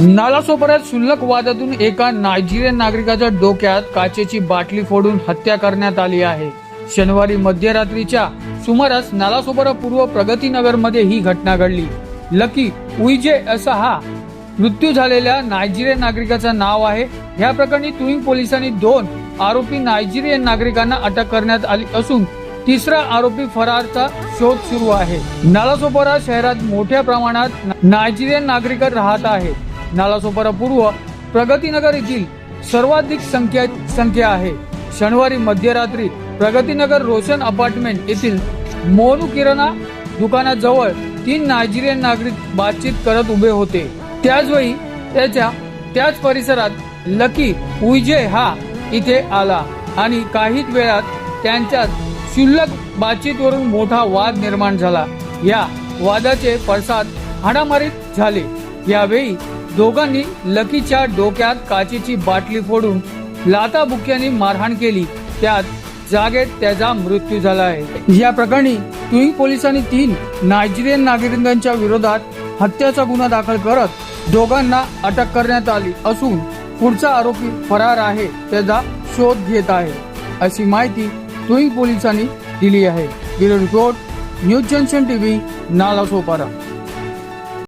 नालासोपाऱ्यात शुल्लक वादातून एका नायजेरियन नागरिकाच्या डोक्यात काचेची बाटली फोडून हत्या करण्यात आली आहे. शनिवारी मध्यरात्रीच्या सुमारास नालासोपारा पूर्व प्रगतीनगरमध्ये ही घटना घडली. लकी उईजे असा हा मृत्यू झालेल्या नायजेरियन नागरिकाचं नाव आहे. या प्रकरणी तुईंग पोलिसांनी दोन आरोपी नायजेरियन नागरिकांना अटक करण्यात आली असून तिसरा आरोपी फरारचा शोध सुरू आहे. नालासोपारा शहरात मोठ्या प्रमाणात नायजेरियन नागरिक राहत आहेत. नालासोपारा पूर्व प्रगतीनगर येथील सर्वाधिक संख्या संख्या आहे. शनिवारी मध्यरात्री प्रगतीनगर रोशन अपार्टमेंट येथील मोनू किराणा दुकानाजवळ तीन नायजेरियन नागरिक बातचीत करत उभे होते. त्याचवेळी त्याच्या त्याच परिसरात लकी उजे हा इथे आला आणि काहीच वेळात त्यांच्यात क्षुल्लक बातचीतवरून मोठा वाद निर्माण झाला. या वादाचे पडसाद हाणामारीत झाले. यावेळी दोघांनी लकीच्या डोक्यात काचेची बाटली फोडून लाताबुक्याने मारहाण केली. त्यात जागेत त्याचा मृत्यू झाला आहे. या प्रकरणी तुई पोलिसांनी तीन नायजेरियन नागरिकांच्या विरोधात हत्याचा गुन्हा दाखल करत दोघांना अटक करण्यात आली असून पुढचा आरोपी फरार आहे त्याचा शोध घेत आहे. अशी माहिती तुई पोलिसांनी दिली आहे. Bureau report news junction TV Nala Sopara